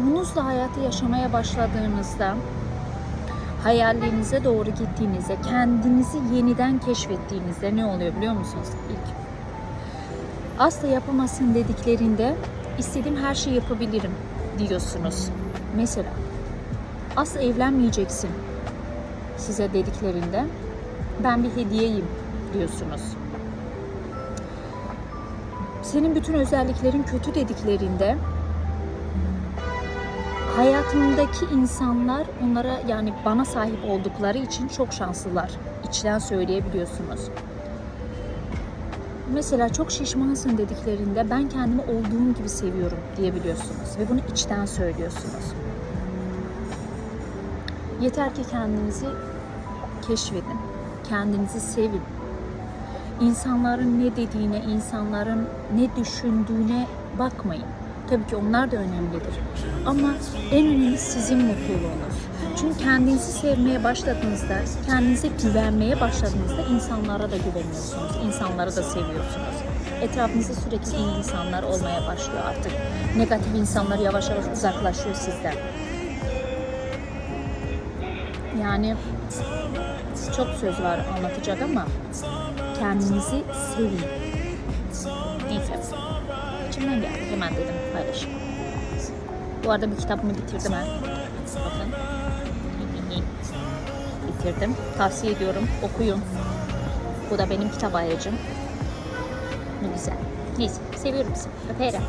ruhunuzla hayatı yaşamaya başladığınızda hayallerinize doğru gittiğinizde, kendinizi yeniden keşfettiğinizde ne oluyor biliyor musunuz? İlk asla yapamazsın dediklerinde istediğim her şeyi yapabilirim diyorsunuz. Mesela asla evlenmeyeceksin size dediklerinde ben bir hediyeyim diyorsunuz. Senin bütün özelliklerin kötü dediklerinde hayatımdaki insanlar onlara yani bana sahip oldukları için çok şanslılar. İçten söyleyebiliyorsunuz. Mesela çok şişmansın dediklerinde ben kendimi olduğum gibi seviyorum diyebiliyorsunuz ve bunu içten söylüyorsunuz. Yeter ki kendinizi keşfedin, kendinizi sevin. İnsanların ne dediğine, insanların ne düşündüğüne bakmayın. Tabii ki onlar da önemlidir. Ama en önemli sizin mutluluğunuz. Çünkü kendinizi sevmeye başladığınızda, kendinize güvenmeye başladığınızda insanlara da güveniyorsunuz. insanları da seviyorsunuz. Etrafınızda sürekli iyi insanlar olmaya başlıyor artık. Negatif insanlar yavaş yavaş uzaklaşıyor sizden. Yani çok söz var anlatacak ama kendinizi sevin. Neyse. İçimden geldi. Hemen dedim paylaşayım. Bu arada bir kitabımı bitirdim ha. Bakın. Bitirdim. Tavsiye ediyorum. Okuyun. Bu da benim kitap ayacım. Ne güzel. Neyse. Seviyorum sizi. Öperim.